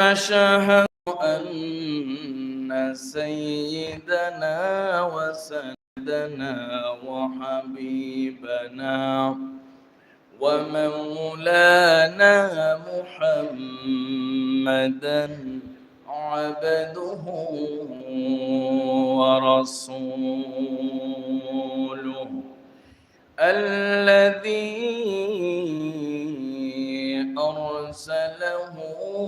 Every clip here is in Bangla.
أشهد أن سيدنا وسندنا وحبيبنا ومولانا محمدا عبده ورسوله الذي أرسله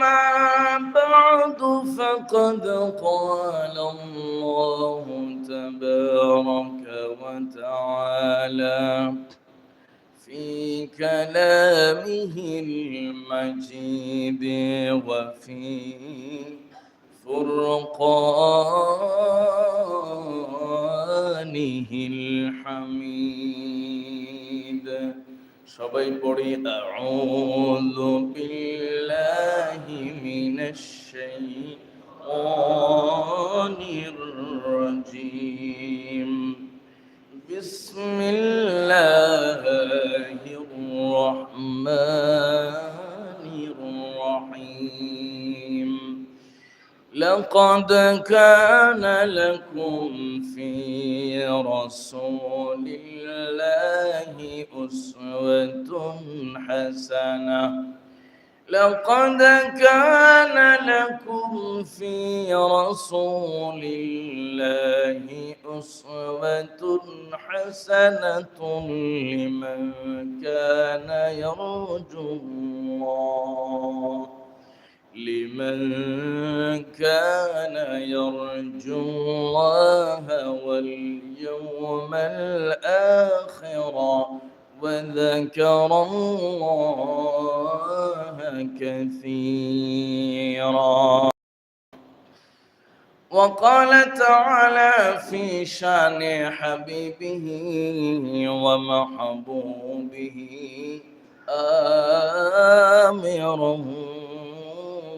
أما بعد فقد قال الله تبارك وتعالى في كلامه المجيد وفي فرقانه الحميد. সবাই পড়ি আউযু বিল্লাহি মিনাশ শাইতানির রাজিম বিসমিল্লাহির রহমানির لقد كان لكم في رسول الله أسوة حسنة. لقد كان لكم في رسول الله أسوة حسنة لمن كان يرجو الله. لمن كان يرجو الله واليوم الآخر وذكر الله كثيرا. وقال تعالى في شأن حبيبه ومحبوبه آمرا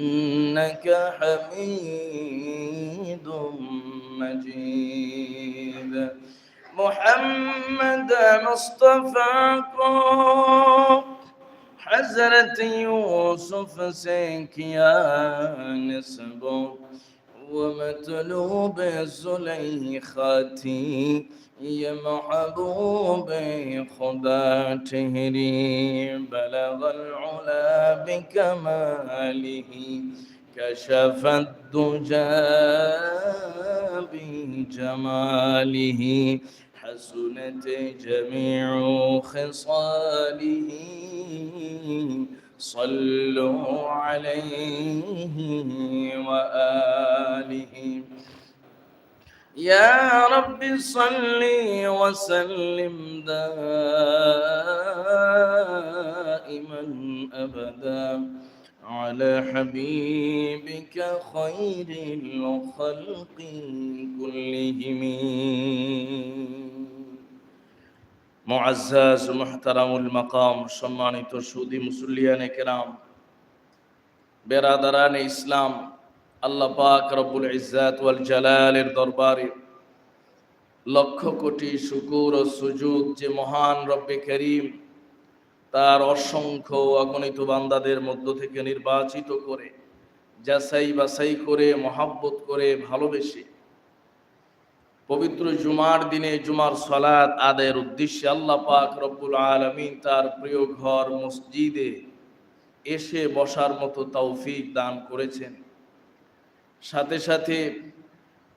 إنك حميد مجيد. محمد مصطفاكم حضرت يوسف سيكيا نسبه ومطلوب زليخاتي يا محبوب خدا تهري بلغ العلا بكماله كشف الدجى بجماله حسنت جميع خصاله. صلوا عليه وآله. يا رب صل وسلم دائما أبدا على حبيبك خير الخلق كلهم. মুআজ্জাজ মুহতারামুল মাকাম, সম্মানিত সুদী মুসল্লিয়ানে কেরাম, বেরাদারান ইসলাম, আল্লাহ পাক রব্বুল ইজ্জাত ওয়াল জালালের দরবারে লক্ষ কোটি শুকুর ও সুযোগ যে মহান রব্বে করিম তার অসংখ্য অগণিত বান্দাদের মধ্য থেকে নির্বাচিত করে, যাচাই বাছাই করে, মহাব্বত করে, ভালোবেসে পবিত্র জুমার দিনে, জুমার সলাদ আদায়ের উদ্দেশ্যে আল্লাহ পাক রব্বুল আলমিন তার প্রিয় ঘর মসজিদে এসে বসার মতো তৌফিক দান করেছেন। সাথে সাথে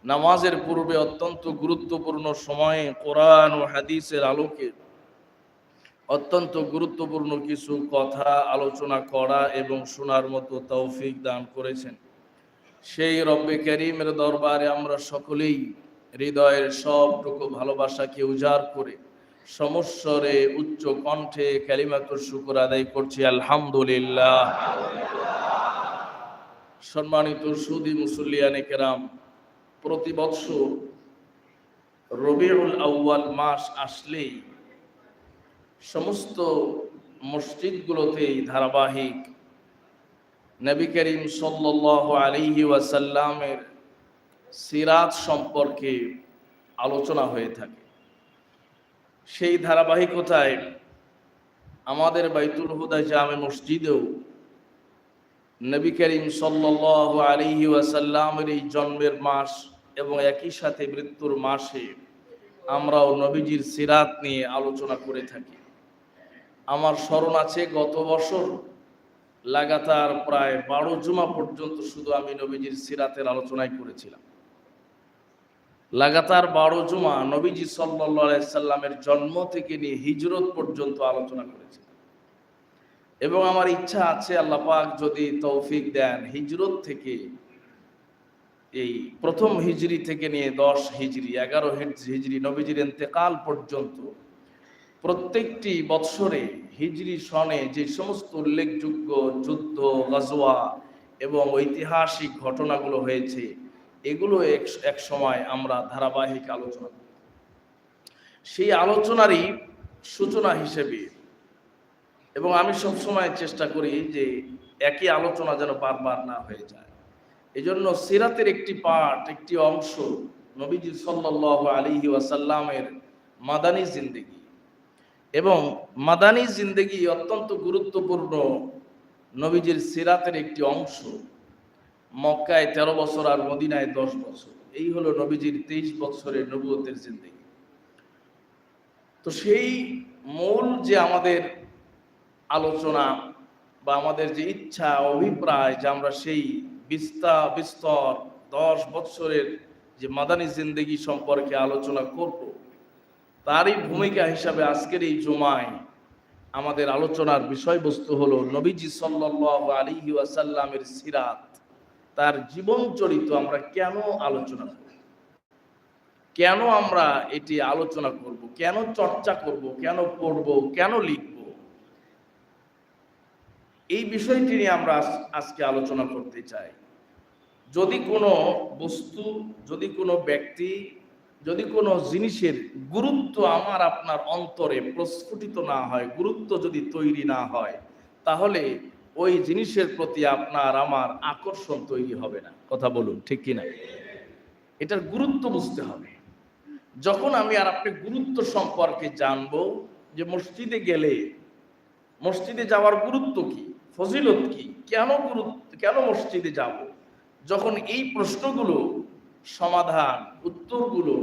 নামাজের পূর্বে অত্যন্ত গুরুত্বপূর্ণ সময়ে কোরআন ও হাদিসের আলোকে অত্যন্ত গুরুত্বপূর্ণ কিছু কথা আলোচনা করা এবং শোনার মতো তৌফিক দান করেছেন। সেই রব্বে করিমের দরবারে আমরা সকলেই হৃদয়ের সবটুকু ভালোবাসাকে উজাড় করে? সমস্বরে, উচ্চ কণ্ঠে ক্যালিমাতুর শুকুর আদায় করছি, আলহামদুলিল্লাহ। সম্মানিত সুদি মুসল্লিয়ানে কেরাম, প্রতি বৎসর রবিউল আউ্য়াল মাস আসলেই সমস্ত মসজিদগুলোতেই ধারাবাহিক নবী করিম সাল্লাহ আলিহি ওয়াসাল্লামের সিরাত সম্পর্কে আলোচনা হয়ে থাকে। সেই ধারাবাহিকতায় আমাদের বাইতুল হুদা জামে মসজিদেও নবী করিম সাল্লাহ আলিহি ওয়াসাল্লামের এই জন্মের মাস এবং একই সাথে মৃত্যুর মাসে আমরাও নবীজির সিরাত নিয়ে আলোচনা করে থাকি। আমার স্মরণ আছে, গত বছর লাগাতার প্রায় বারো জুমা পর্যন্ত শুধু আমি নবীজির সিরাতের আলোচনাই করেছিলাম। লাগাতার বারো জুমা নবীজি সাল্লামের জন্ম থেকে নিয়ে হিজরত পর্যন্ত আলোচনা করেছে এবং আমার ইচ্ছা আছে আল্লাহ পাক যদি তৌফিক দেন হিজরত থেকে, এই প্রথম হিজরি থেকে নিয়ে দশ হিজরি, এগারো হিজরি নবীজির এতেকাল পর্যন্ত প্রত্যেকটি বৎসরে হিজরি সনে যে সমস্ত উল্লেখযোগ্য যুদ্ধ, গজওয়া এবং ঐতিহাসিক ঘটনাগুলো হয়েছে এগুলো এক সময় আমরা ধারাবাহিক আলোচনা সেই আলোচনারই সূচনা হিসেবে, এবং আমি সবসময় চেষ্টা করি যে একই আলোচনা যেন বারবার না হয়ে যায়। এই জন্য সিরাতের একটি পাঠ, একটি অংশ নবীজি সাল্লাহ আলিহি ওয়াসাল্লামের মাদানী জিন্দেগি। এবং মাদানী জিন্দেগি অত্যন্ত গুরুত্বপূর্ণ নবীজির সিরাতের একটি অংশ। মক্কায় তেরো বছর আর মদিনায় দশ বছর। এই হলো নবীজির তেইশ বছরের নবুয়তের জিন্দগি। তো সেই মূল যে আমাদের আলোচনা বা আমাদের যে ইচ্ছা অভিপ্রায় যে আমরা সেই বিস্তা, বিস্তর দশ বৎসরের যে মাদানী জিন্দগি সম্পর্কে আলোচনা করব, তারই ভূমিকা হিসাবে আজকের এই জমায় আমাদের আলোচনার বিষয়বস্তু হলো নবীজি সাল্লাহ আলী ওয়াসাল্লামের সিরাত। তার জীবন চরিত্র আমরা কেন আলোচনা করব? কেন আমরা এটি আলোচনা করব? কেন চর্চা করব? কেন পড়ব? কেন লিখব? এই বিষয়টি নিয়ে আমরা আজকে আলোচনা করতে চাই। যদি কোনো বস্তু, যদি কোনো ব্যক্তি, যদি কোনো জিনিসের গুরুত্ব আমার আপনার অন্তরে প্রস্ফুটিত না হয়, গুরুত্ব যদি তৈরি না হয়, তাহলে ওই জিনিসের প্রতি আপনার আমার আকর্ষণ তৈরি হবে না। কথা বলুন, ঠিক কিনা? এটার গুরুত্ব বুঝতে হবে। যখন আমি আর আপনি গুরুত্ব সম্পর্কে জানব যে মসজিদে গেলে, মসজিদে যাওয়ার গুরুত্ব কি? ফজিলত কি? কেন গুরুত্ব, কেন মসজিদে যাব? যখন এই প্রশ্নগুলো, সমাধান, উত্তরগুলো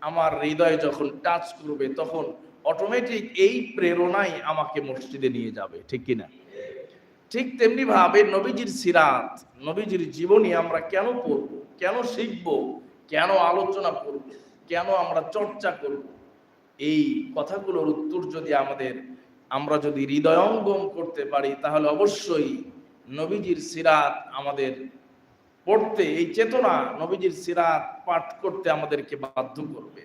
আমার হৃদয়ে যখন টাচ করবে, তখন অটোমেটিক এই প্রেরণাই আমাকে মসজিদে নিয়ে যাবে, ঠিক কিনা? ঠিক তেমনি ভাবে নবীজির সিরাত, নবীজির জীবনী আমরা কেন পড়ব? কেন শিখব? কেন আলোচনা করব? কেন আমরা চর্চা করব? এই কথাগুলোর উত্তর যদি আমাদের, আমরা যদি হৃদয়ঙ্গম করতে পারি, তাহলে অবশ্যই নবীজির সিরাত আমাদের পড়তে, এই চেতনা নবীজির সিরাত পাঠ করতে আমাদেরকে বাধ্য করবে,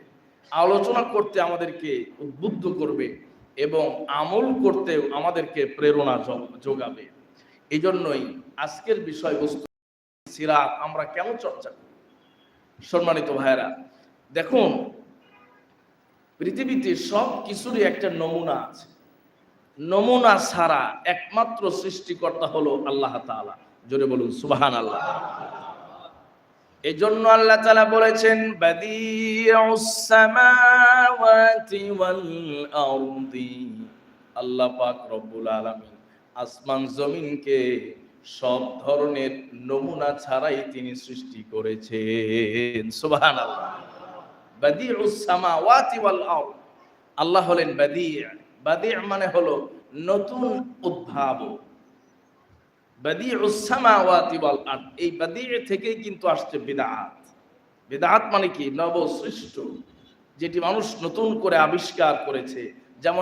আলোচনা করতে আমাদেরকে উদ্বুদ্ধ করবে। এবং আমল করতেও আমাদেরকে প্রেরণা যোগাবে। এই জন্যই আজকের বিষয়বস্তু সিরাত আমরা কেন চর্চা করি? সম্মানিত ভাইরা দেখুন, পৃথিবীতে সব কিছুরই একটা নমুনা আছে। নমুনা ছাড়া একমাত্র সৃষ্টিকর্তা হলো আল্লাহ তাআলা। জোরে বলুন সুবহান আল্লাহ এই জন্য আল্লাহ তাআলা বলেছেন আল্লাহ পাক রব্বুল আলামিন আসমান জমিনকে সব ধরনের নমুনা ছাড়াই তিনি সৃষ্টি করেছেন। সুবহানাল্লাহ। আল্লাহ হলেন বাদি। বাদি মানে হলো নতুন উদ্ভাবক। বাদিউস সামাওয়াতি ওয়াল এই বাদি থেকেই কিন্তু আসছে বিদআত বিদআত মানে কি? নব সৃষ্ট যেটি মানুষ নতুন করে আবিষ্কার করেছে। যেমন